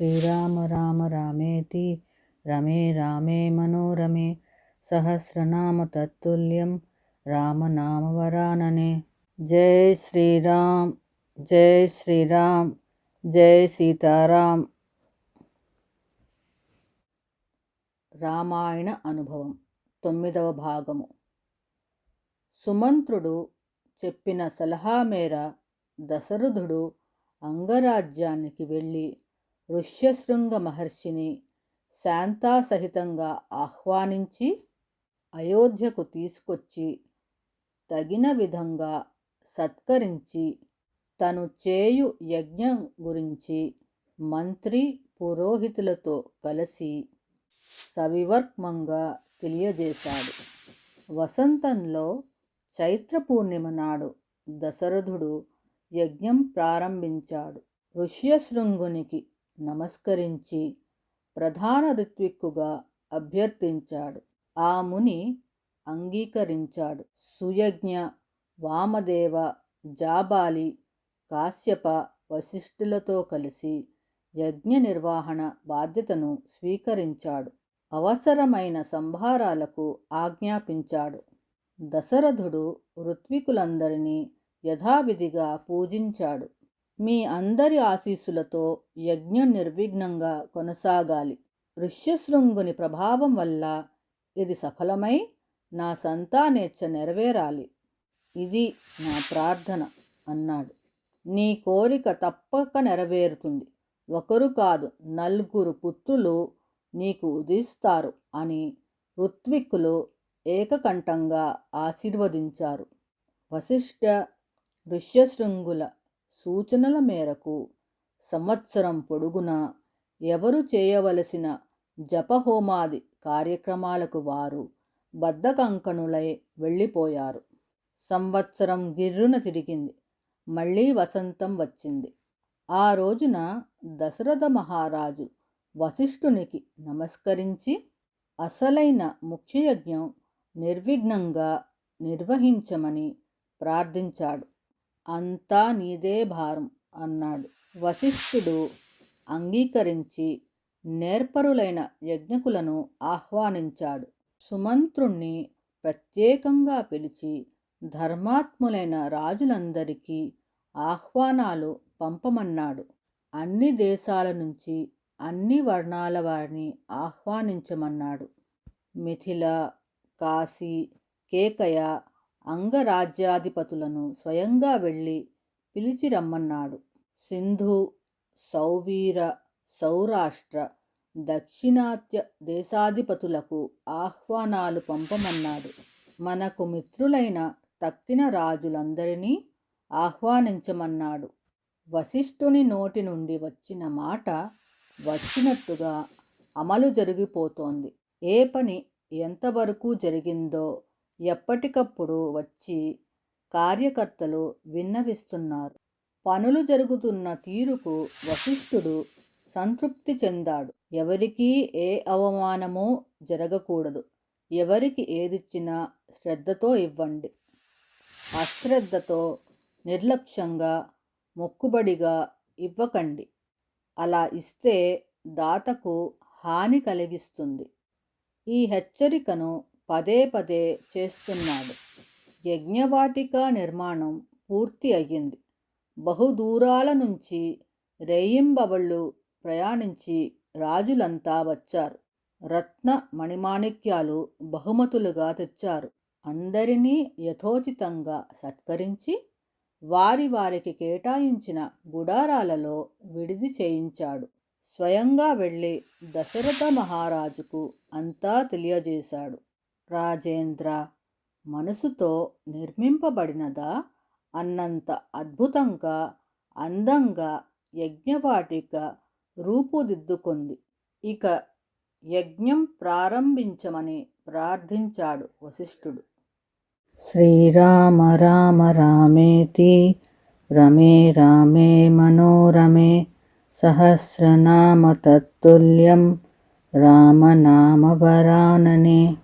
శ్రీరామ రామ రామేతి రమే రామే మనోరమే సహస్రనామ తత్తుల్యం రామనామవరాననే జై శ్రీరామ్ జై శ్రీరామ్ జై సీతారాం రామాయణ అనుభవం తొమ్మిదవ భాగము. సుమంత్రుడు చెప్పిన సలహా మేర దశరథుడు అంగరాజ్యానికి వెళ్ళి ఋష్యశృంగ మహర్షిని శాంతాసహితంగా ఆహ్వానించి అయోధ్యకు తీసుకొచ్చి తగిన విధంగా సత్కరించి తను చేయు యజ్ఞం గురించి మంత్రి పురోహితులతో కలిసి సవివర్క్మంగా తెలియజేశాడు. వసంతంలో చైత్ర పూర్ణిమ నాడు దశరథుడు యజ్ఞం ప్రారంభించాడు. ఋష్యశృంగునికి నమస్కరించి ప్రధాన ఋత్విక్కుగా అభ్యర్థించాడు. ఆ ముని అంగీకరించాడు. సుయజ్ఞ వామదేవ జాబాలి కాశ్యప వశిష్ఠులతో కలిసి యజ్ఞ నిర్వహణ బాధ్యతను స్వీకరించాడు. అవసరమైన సంభారాలకు ఆజ్ఞాపించాడు. దశరథుడు ఋత్వికులందరినీ యథావిధిగా పూజించాడు. మీ అందరి ఆశీస్సులతో యజ్ఞం నిర్విఘ్నంగా కొనసాగాలి. ఋష్యశృంగుని ప్రభావం వల్ల ఇది సఫలమై నా సంతానేచ్ఛ నెరవేరాలి. ఇది నా ప్రార్థన అన్నాడు. నీ కోరిక తప్పక నెరవేరుతుంది. ఒకరు కాదు నలుగురు పుత్రులు నీకు ఉదిస్తారు అని ఋత్విక్కులు ఏకకంఠంగా ఆశీర్వదించారు. వశిష్ఠ ఋష్యశృంగుల సూచనల మేరకు సంవత్సరం పొడుగున ఎవరు చేయవలసిన జపహోమాది కార్యక్రమాలకు వారు బద్ధకంకణులై వెళ్ళిపోయారు. సంవత్సరం గిర్రున తిరిగింది. మళ్ళీ వసంతం వచ్చింది. ఆ రోజున దశరథ మహారాజు వశిష్ఠునికి నమస్కరించి అసలైన ముఖ్యయజ్ఞం నిర్విఘ్నంగా నిర్వహించమని ప్రార్థించాడు. అంతా నీదే భారం అన్నాడు. వశిష్ఠుడు అంగీకరించి నేర్పరులైన యజ్ఞకులను ఆహ్వానించాడు. సుమంత్రుణ్ణి ప్రత్యేకంగా పిలిచి ధర్మాత్ములైన రాజులందరికీ ఆహ్వానాలు పంపమన్నాడు. అన్ని దేశాల నుంచి అన్ని వర్ణాల వారిని ఆహ్వానించమన్నాడు. మిథిల కాశీ కేకయ అంగరాజ్యాధిపతులను స్వయంగా వెళ్ళి పిలిచి రమ్మన్నాడు. సింధు సౌవీర సౌరాష్ట్ర దక్షిణాత్య దేశాధిపతులకు ఆహ్వానాలు పంపమన్నాడు. మనకు మిత్రులైన తక్కిన రాజులందరినీ ఆహ్వానించమన్నాడు. వశిష్ఠుని నోటి నుండి వచ్చిన మాట వచ్చినట్టుగా అమలు జరిగిపోతోంది. ఏ పని ఎంతవరకు జరిగిందో ఎప్పటికప్పుడు వచ్చి కార్యకర్తలు విన్నవిస్తున్నారు. పనులు జరుగుతున్న తీరుకు వశిష్ఠుడు సంతృప్తి చెందాడు. ఎవరికీ ఏ అవమానమూ జరగకూడదు. ఎవరికి ఏదిచ్చినా శ్రద్ధతో ఇవ్వండి. అశ్రద్ధతో నిర్లక్ష్యంగా మొక్కుబడిగా ఇవ్వకండి. అలా ఇస్తే దాతకు హాని కలిగిస్తుంది. ఈ హెచ్చరికను పదే పదే చేస్తున్నాడు. యజ్ఞవాటిక నిర్మాణం పూర్తి అయ్యింది. బహుదూరాల నుంచి రేయింబవళ్ళు ప్రయాణించి రాజులంతా వచ్చారు. రత్న మణిమాణిక్యాలు బహుమతులుగా తెచ్చారు. అందరినీ యథోచితంగా సత్కరించి వారి వారికి కేటాయించిన గుడారాలలో విడిది చేయించాడు. స్వయంగా వెళ్ళి దశరథ మహారాజుకు అంతా తెలియజేశాడు. రాజేంద్ర మనసుతో నిర్మింపబడినదా అన్నంత అద్భుతంగా అందంగా యజ్ఞవాటిక రూపుదిద్దుకుంది. ఇక యజ్ఞం ప్రారంభించమని ప్రార్థించాడు వశిష్ఠుడు. శ్రీరామ రామ రామేతి రమే రామే మనోరమే సహస్రనామ తత్తుల్యం రామనామవరాననే